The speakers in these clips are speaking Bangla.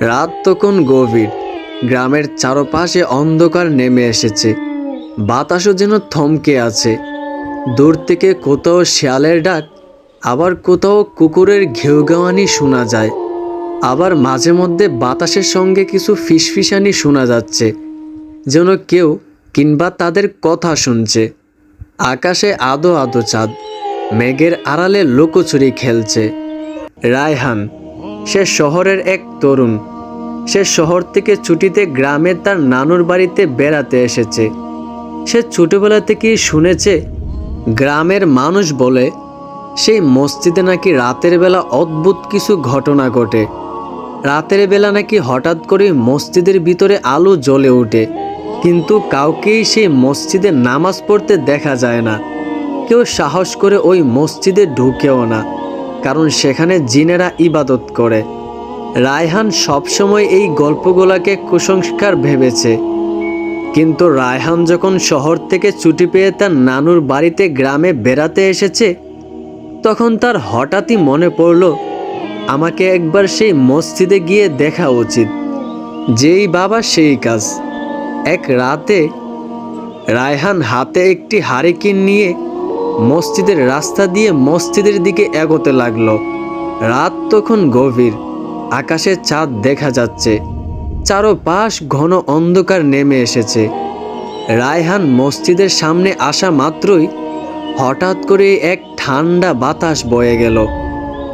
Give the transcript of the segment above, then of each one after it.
রাত তখন গভীর। গ্রামের চারপাশে অন্ধকার নেমে এসেছে। বাতাসও যেন থমকে আছে। দূর থেকে কোথাও শিয়ালের ডাক, আবার কোথাও কুকুরের ঘেউগাওয়ানি শোনা যায়। আবার মাঝে মধ্যে বাতাসের সঙ্গে কিছু ফিসফিসানি শোনা যাচ্ছে। যেন কেউ কিংবা তাদের কথা শুনছে। আকাশে আদো আদো চাঁদ, মেঘের আড়ালে লুকোচুরি খেলছে। রায়হান সে শহরের এক তরুণ। সে শহর থেকে ছুটিতে গ্রামে তার নানুর বাড়িতে বেড়াতে এসেছে। সে ছোটবেলা থেকেই শুনেছে, গ্রামের মানুষ বলে, সেই মসজিদে নাকি রাতের বেলা অদ্ভুত কিছু ঘটনা ঘটে। রাতের বেলা নাকি হঠাৎ করে মসজিদের ভিতরে আলো জ্বলে ওঠে। কিন্তু কাউকেই সেই মসজিদে নামাজ পড়তে দেখা যায় না। কেউ সাহস করে ওই মসজিদে ঢুকেও না। কারণ সেখানে জিনেরা ইবাদত করে। রায়হান সবসময় এই গল্পগুলোকে কুসংস্কার ভেবেছে। কিন্তু রায়হান যখন শহর থেকে ছুটি পেয়ে তার নানুর বাড়িতে গ্রামে বেড়াতে এসেছে, তখন তার হঠাৎই মনে পড়ল, আমাকে একবার সেই মসজিদে গিয়ে দেখা উচিত। যেই বাবা সেই কাজ। এক রাতে রায়হান হাতে একটি হারিকেন নিয়ে মসজিদের রাস্তা দিয়ে মসজিদের দিকে এগোতে লাগল। রাত তখন গভীর। আকাশে চাঁদ দেখা যাচ্ছে। চারোপাশ ঘন অন্ধকার নেমে এসেছে। রায়হান মসজিদের সামনে আসা মাত্রই হঠাৎ করে এক ঠান্ডা বাতাস বয়ে গেল।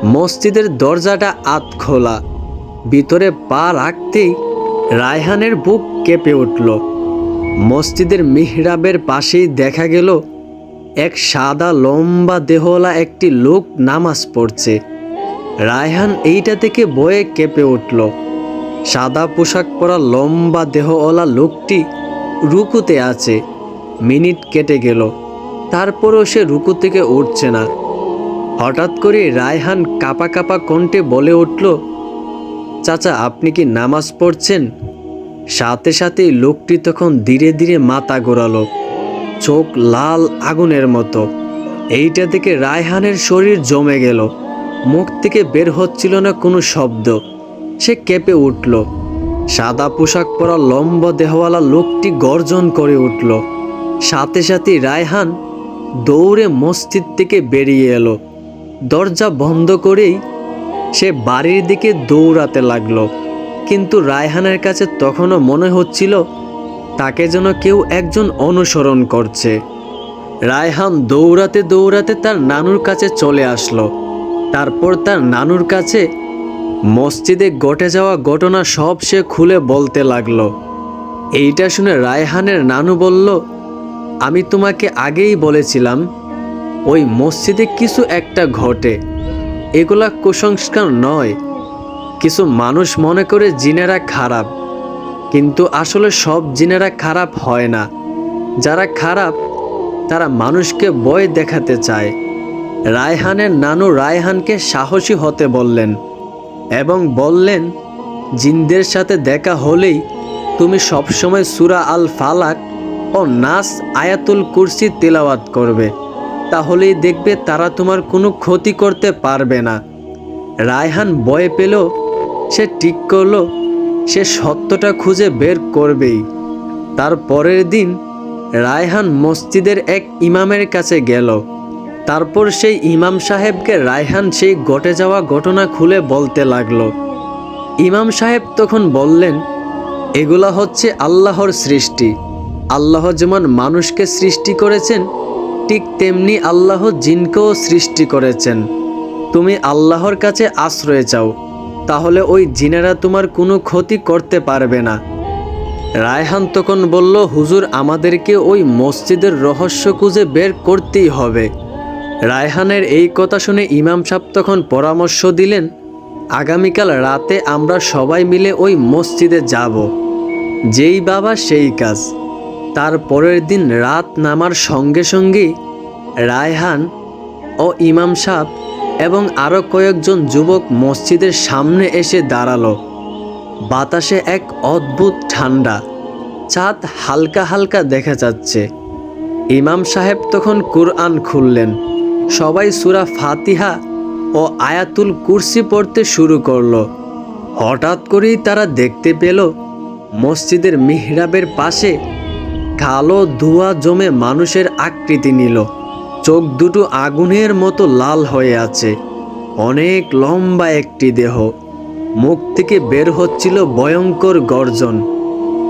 মসজিদের দরজাটা আত খোলা। ভিতরে পা রাখতেই রায়হানের বুক কেঁপে উঠল। মসজিদের মিহরাবের পাশেই দেখা গেল এক সাদা লম্বা দেহওয়ালা একটি লোক নামাজ পড়ছে। রায়হান এইটা থেকে বয়ে কেঁপে উঠল। সাদা পোশাক পরা লম্বা দেহওয়ালা লোকটি রুকুতে আছে। মিনিট কেটে গেল। তারপরও সে রুকু থেকে উঠছে না। হঠাৎ করে রায়হান কাপা কাপা কণ্ঠে বলে উঠল, চাচা, আপনি কি নামাজ পড়ছেন? সাথে সাথে লোকটি তখন ধীরে ধীরে মাথা গোড়ালো চোখ লাল আগুনের মতো। এইটা থেকে রায়হানের শরীর জমে গেল। মুখ থেকে বের হচ্ছিল না কোনো শব্দ। সে কেঁপে উঠল। সাদা পোশাক পরা লম্বা দেহওয়ালা লোকটি গর্জন করে উঠল। সাথে সাথে রায়হান দৌড়ে মসজিদ থেকে বেরিয়ে এলো। দরজা বন্ধ করেই সে বাড়ির দিকে দৌড়াতে লাগল। কিন্তু রায়হানের কাছে তখনও মনে হচ্ছিল তাকে যেন কেউ একজন অনুসরণ করছে। রায়হান দৌড়াতে দৌড়াতে তার নানুর কাছে চলে আসলো। তারপর তার নানুর কাছে, মসজিদে ঘটে যাওয়া ঘটনা সব সে খুলে বলতে লাগল। এইটা শুনে রায়হানের নানু বলল, আমি তোমাকে আগেই বলেছিলাম, ওই মসজিদে কিছু একটা ঘটে। এগুলা কুসংস্কার নয়। কিছু মানুষ মনে করে জিনেরা খারাপ। কিন্তু আসলে সব জিনেরা খারাপ হয় না। যারা খারাপ, তারা মানুষকে বয় দেখাতে চায়। রায়হানের নানু রায়হানকে সাহসী হতে বললেন এবং বললেন, জিনদের সাথে দেখা হলেই তুমি সবসময় সুরা আল ফালাক ও নাস আয়াতুল কুরসি তেলাওয়াত করবে। তাহলেই দেখবে তারা তোমার কোনো ক্ষতি করতে পারবে না। রায়হান ভয় পেল সে ঠিক করল সে সত্যটা খুঁজে বের করবেই। তার পরের দিন রায়হান মসজিদের এক ইমামের কাছে গেল। তারপর সেই ইমাম সাহেবকে রায়হান সেই ঘটে যাওয়া ঘটনা খুলে বলতে লাগল। ইমাম সাহেব তখন বললেন, এগুলা হচ্ছে আল্লাহর সৃষ্টি। আল্লাহ যেমন মানুষকে সৃষ্টি করেছেন, ঠিক তেমনি আল্লাহ জিনকেও সৃষ্টি করেছেন। তুমি আল্লাহর কাছে আশ্রয় চাও। তাহলে ওই জিনেরা তোমার কোনো ক্ষতি করতে পারবে না। রায়হান তখন বলল, হুজুর, আমাদেরকে ওই মসজিদের রহস্য খুঁজে বের করতেই হবে। রায়হানের এই কথা শুনে ইমাম সাহেব তখন পরামর্শ দিলেন, আগামীকাল রাতে আমরা সবাই মিলে ওই মসজিদে যাব। যেই বাবা সেই কাজ। তার পরের দিন রাত নামার সঙ্গে সঙ্গেই রায়হান ও ইমাম সাহেব এবং আরও কয়েকজন যুবক মসজিদের সামনে এসে দাঁড়াল। বাতাসে এক অদ্ভুত ঠান্ডা, চাঁদ হালকা হালকা দেখা যাচ্ছে। ইমাম সাহেব তখন কুরআন খুললেন। সবাই সুরা ফাতিহা ও আয়াতুল কুরসি পড়তে শুরু করল। হঠাৎ করেই তারা দেখতে পেল, মসজিদের মিহরাবের পাশে কালো ধোয়া জমে মানুষের আকৃতি নিল। চোখ দুটো আগুনের মতো লাল হয়ে আছে। অনেক লম্বা একটি দেহ। মুখ থেকে বের হচ্ছিল ভয়ঙ্কর গর্জন।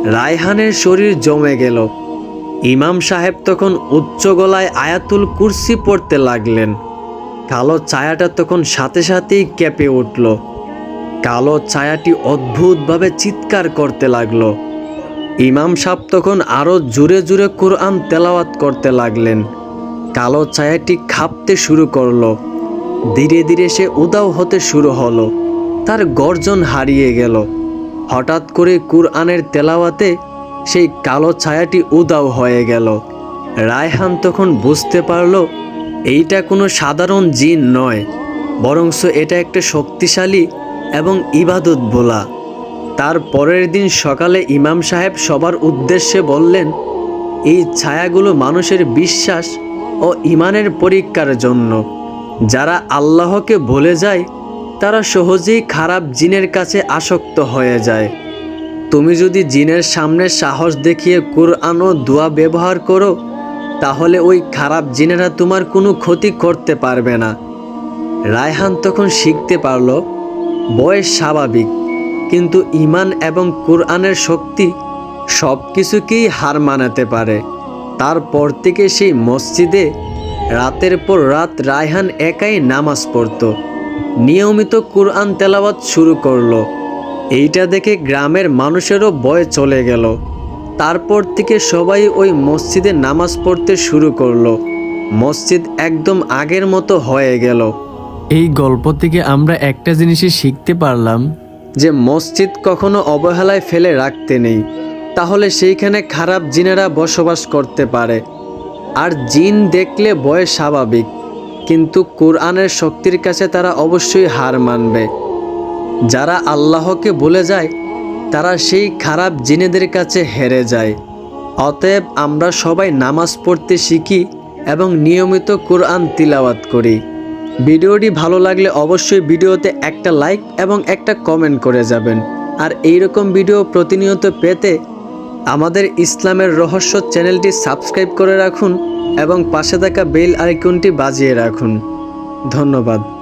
রায়হানের শরীর জমে গেল। ইমাম সাহেব তখন উচ্চ গলায় আয়াতুল কুরসি পড়তে লাগলেন। কালো ছায়াটা তখন সাথে সাথেই কেঁপে উঠল। কালো ছায়াটি অদ্ভুতভাবে চিৎকার করতে লাগল। ইমাম সাহেব তখন আরও জুড়ে জুড়ে কোরআন তেলাওয়াত করতে লাগলেন। কালো ছায়াটি খাপতে শুরু করল। ধীরে ধীরে সে উদাও হতে শুরু হলো। তার গর্জন হারিয়ে গেল। হঠাৎ করে কুরআনের তেলাওয়াতে সেই কালো ছায়াটি উদাও হয়ে গেল। রায়হান তখন বুঝতে পারল, এইটা কোনো সাধারণ জিন নয়, বরংস এটা একটা শক্তিশালী এবং ইবাদত বোলা। তার পরের দিন সকালে ইমাম সাহেব সবার উদ্দেশ্যে বললেন, এই ছায়াগুলো মানুষের বিশ্বাস ও ইমানের পরীক্ষার জন্য। যারা আল্লাহকে ভুলে যায়, তারা সহজেই খারাপ জিনের কাছে আসক্ত হয়ে যায়। তুমি যদি জিনের সামনে সাহস দেখিয়ে কোরআন ও দোয়া ব্যবহার করো, তাহলে ওই খারাপ জিনেরা তোমার কোনো ক্ষতি করতে পারবে না। রায়হান তখন শিখতে পারল, বয়স স্বাভাবিক, কিন্তু ইমান এবং কোরআনের শক্তি সব কিছুকেই হার মানাতে পারে। তারপর থেকে সেই মসজিদে রাতের পর রাত রায়হান একাই নামাজ পড়তো। নিয়মিত কোরআন তেলাওয়াত শুরু করল। এইটা দেখে গ্রামের মানুষেরও ভয় চলে গেল। তারপর থেকে সবাই ওই মসজিদে নামাজ পড়তে শুরু করল। মসজিদ একদম আগের মতো হয়ে গেল। এই গল্প থেকে আমরা একটা জিনিসই শিখতে পারলাম। যে মসজিদ কখনো অবহেলায় ফেলে রাখতে নেই। তাহলে সেইখানে খারাপ জিনেরা বসবাস করতে পারে। আর জিন দেখলে ভয় স্বাভাবিক, কিন্তু কোরআনের শক্তির কাছে তারা অবশ্যই হার মানবে। যারা আল্লাহকে বলে যায়, তারা সেই খারাপ জিনেদের কাছে হেরে যায়। অতএব আমরা সবাই নামাজ পড়তে শিখি এবং নিয়মিত কোরআন তিলাওয়াত করি। ভিডিওটি ভালো লাগলে অবশ্যই ভিডিওতে একটা লাইক এবং একটা কমেন্ট করে যাবেন। আর এইরকম ভিডিও প্রতিনিয়ত পেতে আমাদের ইসলামের রহস্য চ্যানেলটি সাবস্ক্রাইব করে রাখুন এবং পাশে থাকা বেল আইকনটি বাজিয়ে রাখুন। ধন্যবাদ।